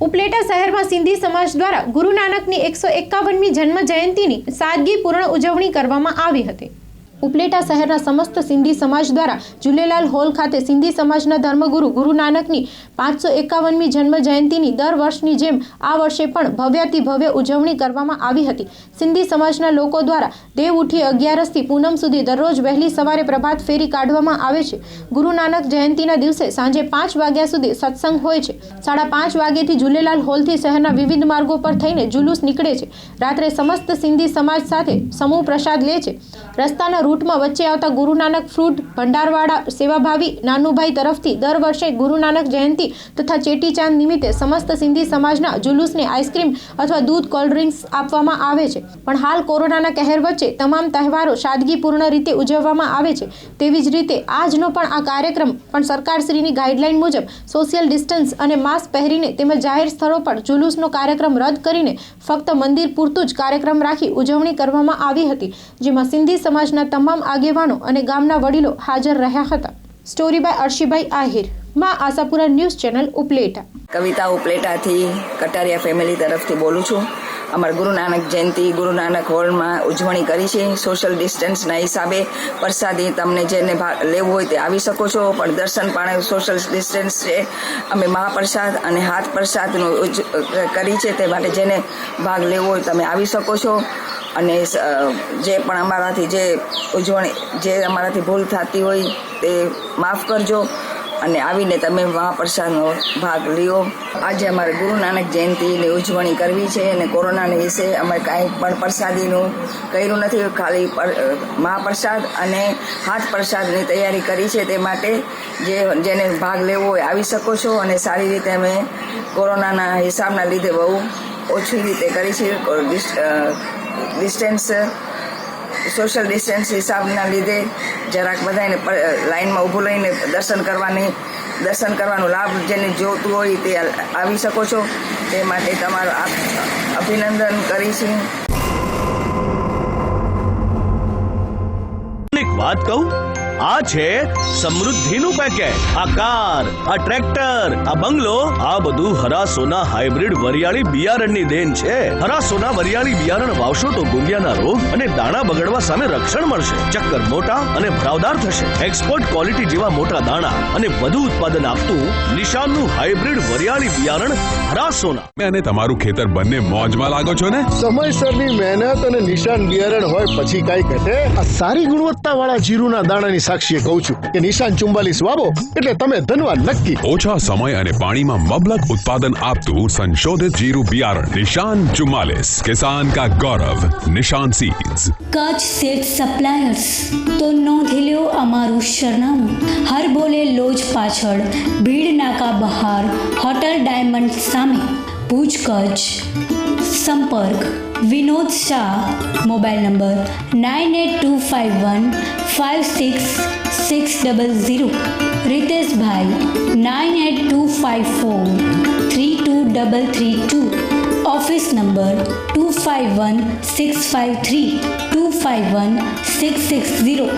ઉપલેટા શહેરમાં સિંધી સમાજ દ્વારા ગુરુ નાનકની એકસો એકાવનમી જન્મ જયંતિની સાદગીપૂર્ણ ઉજવણી કરવામાં આવી હતી. ઉપલેટા શહેરના સમસ્ત સિંધી સમાજ દ્વારા ઝૂલેલાલ હોલ ખાતે સિંધી સમાજના ધર્મગુરુ ગુરુ નાનકની પાંચસો એકાવનમી જન્મ જયંતિની દર વર્ષની જેમ આ વર્ષે પણ ભવ્યાતિ ભવ્ય ઉજવણી કરવામાં આવી હતી. સિંધી સમાજના લોકો દ્વારા દેવ ઉઠી અગિયારસથી પૂનમ સુધી દરરોજ વહેલી સવારે પ્રભાત ફેરી કાઢવામાં આવે છે. ગુરુ નાનક જયંતિના દિવસે સાંજે પાંચ વાગ્યા સુધી સત્સંગ હોય છે. સાડા પાંચ વાગ્યેથી ઝૂલેલાલ હોલથી શહેરના વિવિધ માર્ગો પર થઈને જુલુસ નીકળે છે. રાત્રે સમસ્ત સિંધી સમાજ સાથે સમૂહ પ્રસાદ લે છે. રસ્તાના રૂટમાં વચ્ચે આવતા ગુરુ નાનક ફ્રૂટ, ભંડારવાડા, સેવાભાવી, નાનુભાઈ તરફથી દર વર્ષે ગુરુ નાનક જયંતિ તથા ચેટીચાંદ નિમિત્તે સમસ્ત સિંધી સમાજના જુલુસને આઈસ્ક્રીમ અથવા દૂધ કોલ્ડ ડ્રિંક્સ આપવામાં આવે છે. પણ હાલ કોરોનાના કહેર વચ્ચે તમામ તહેવારો સાદગીપૂર્ણ રીતે ઉજવવામાં આવે છે. તેવી જ રીતે આજનો પણ આ કાર્યક્રમ પણ સરકારશ્રીની ગાઈડલાઈન મુજબ સોશિયલ ડિસ્ટન્સ અને માસ્ક પહેરીને તેમજ જાહેર સ્થળો પર જુલુસનો કાર્યક્રમ રદ કરીને ફક્ત મંદિર પૂરતું જ કાર્યક્રમ રાખી ઉજવણી કરવામાં આવી હતી, જેમાં સિંધી સમાજના તમામ આગેવાનો અને ગામના વડીલો હાજર રહ્યા હતા. Story by Arshibhai Ahir. માં આશાપુરા ન્યૂઝ ચેનલ ઉપલેટા. કવિતા ઉપલેટાથી કટારિયા ફેમિલી તરફથી બોલું છું. અમારા ગુરુ નાનક જયંતિ, ગુરુ નાનક હોલમાં ઉજવણી કરી છે. સોશિયલ ડિસ્ટન્સના હિસાબે પ્રસાદી તમને જેને લેવું હોય તે આવી શકો છો. પણ દર્શન પણ સોશિયલ ડિસ્ટન્સ છે. અમે મહાપ્રસાદ અને હાથ પ્રસાદનું કરી છે. તે માટે જેને ભાગ લેવો હોય તમે આવી શકો છો. અને જે પણ અમારાથી જે ઉજવણી, જે અમારાથી ભૂલ થતી હોય તે માફ કરજો. અને આવીને તમે મહાપ્રસાદનો ભાગ લ્યો. આજે અમારે ગુરુ નાનક જયંતિની ઉજવણી કરવી છે અને કોરોનાને વિશે અમે કાંઈ પણ પ્રસાદીનું કર્યું નથી. ખાલી મહાપ્રસાદ અને હાથ પ્રસાદની તૈયારી કરી છે તે માટે જે, જેને ભાગ લેવો હોય આવી શકો છો અને સારી રીતે અમે કોરોનાના હિસાબના લીધે બહુ ઓછી રીતે કરી છે. ડિસ્ટન્સ સોશિયલ ડિસ્ટન્સ હિસાબના લીધે જરાક બધાને લાઈનમાં ઊભું લઈને દર્શન કરવાની, દર્શન કરવાનો લાભ જેને જોતું હોય તે આવી શકો છો. તે માટે તમારું અભિનંદન કરીશું વાત કહું? આ છે સમૃદ્ધિનું પેકેટ આ કાર આ ટ્રેક્ટર આ બંગલો આ બધું હરા સોના હાઇબ્રિડ વરિયાળી બિયારણની દેન છે. હરા સોના વરિયાળી બિયારણ વાવશો તો ગુંડિયાના રોગ અને દાણા બગડવા સામે રક્ષણ મળશે. ચક્કર મોટા અને ભરાવદાર થશે. એક્સપોર્ટ ક્વોલિટી જેવા મોટા દાણા અને વધુ ઉત્પાદન આપતું નિશાનનું હાઇબ્રિડ વરિયાળી બિયારણ હરા સોના અને તમારું ખેતર બંને મોજમાં લાગો છો ને? સમયસરની મહેનત અને નિશાન બિયારણ હોય પછી કઈ ઘટે? આ સારી ગુણવત્તા વાળા જીરુના દાણાની સાક્ષીએ કહું છું કે નિશાન ચુમ્બાલીસ વાવો એટલે તમે ધનવાન નક્કી. ઓછા સમય અને પાણીમાં મબલક ઉત્પાદન આપતું સંશોધિત જીરું બિયારણ નિશાન ચુમ્માલીસ કિસાન કા ગૌરવ નિશાન સીડ્સ કચ્છ સેટ સપ્લાયર્સ તો નોંધી લ્યો અમારું સરનામું. હર બોલે લોજ પાછળ ભીડ નાકા બહાર હોટલ ડાયમંડ સામે. ભુજ કચ્છ. સંપર્ક Vinod Shah, mobile number nine eight two five one five six six double zero. Riteshbhai, nine eight two five four three two double three two. Office number two five one six five three two five one six six zero.